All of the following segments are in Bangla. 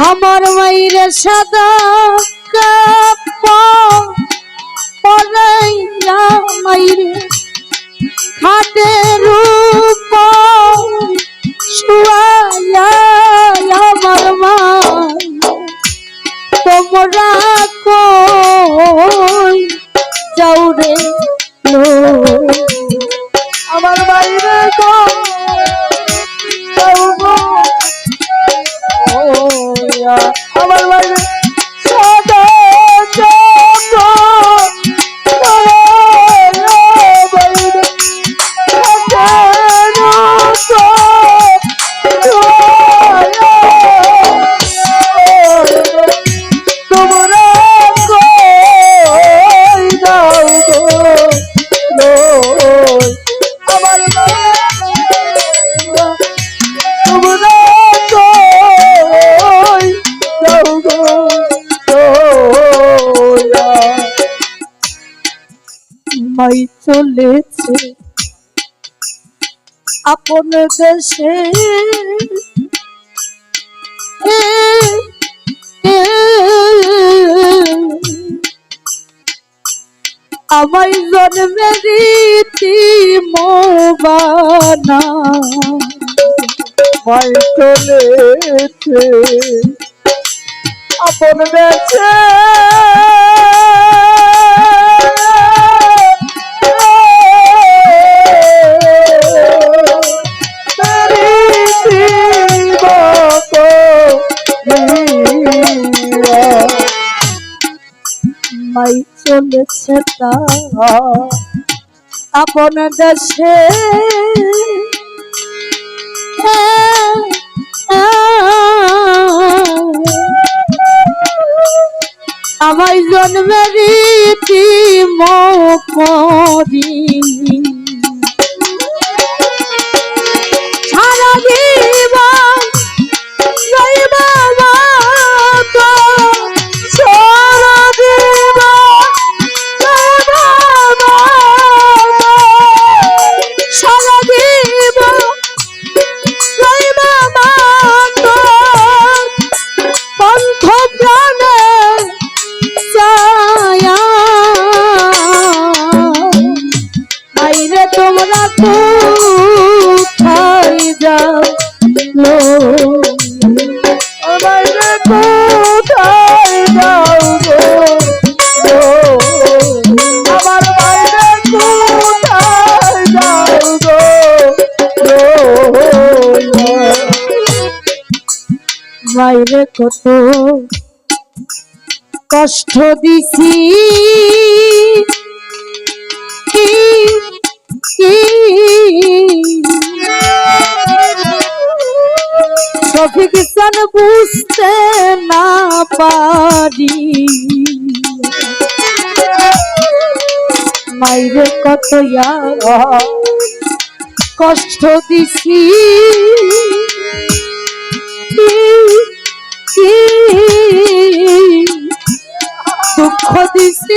আমার মাইরে সাদা পরাইয়া মাইরে খাটে রূপ শুয়াইয়া চলেছে আপন দেশে আমায় জন্মের মোবানা মাই চলেছে আপন বেছে তা আপন দেশে। আমায় জন্মের মরি কোথায় বাইরে কোথায় বাইরে কত কষ্ট দিছি। কি কি? সফিক সান বুঝতে না পারি। মাইরে কত কষ্ট দিছি। দুঃখ দিছি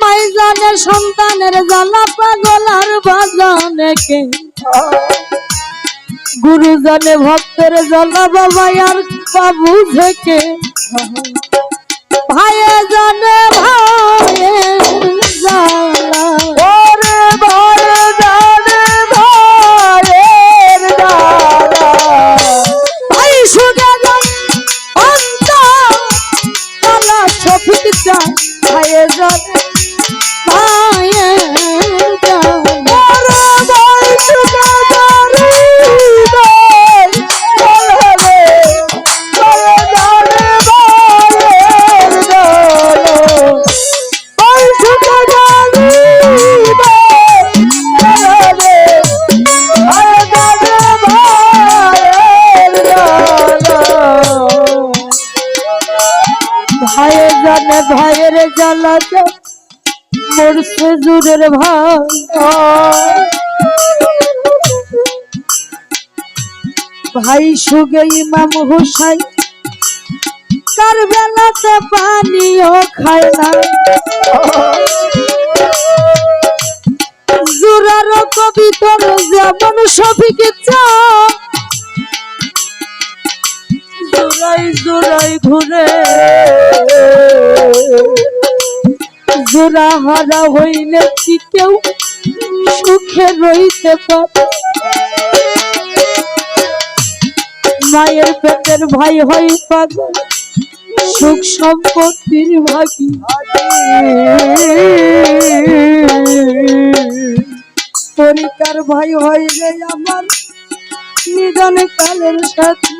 মাইজানের সন্তানের জ্বালা পাগলার বাজানে কে গুরুজনে ভক্তের জ্বালা বাবা আর বাবু থেকে ভাইয়ে জানে ভাইয়ে মরছে জুরের ভাই। ভাই সুগে ইমাম হুসাইন কার বেলাতে পানিও খায় না। জুরার কবিতর যেমন সফিক চা জোড়াই জোড়াই ঘুরে জোড়া হারা হইলে কি কেউ সুখে রইতে পারে? মায়ের পেটের ভাই হই পাগল সুখ সম্পত্তির ভাগি। পরিকার ভাই হয় রে আমার নিধন কালের সাথে।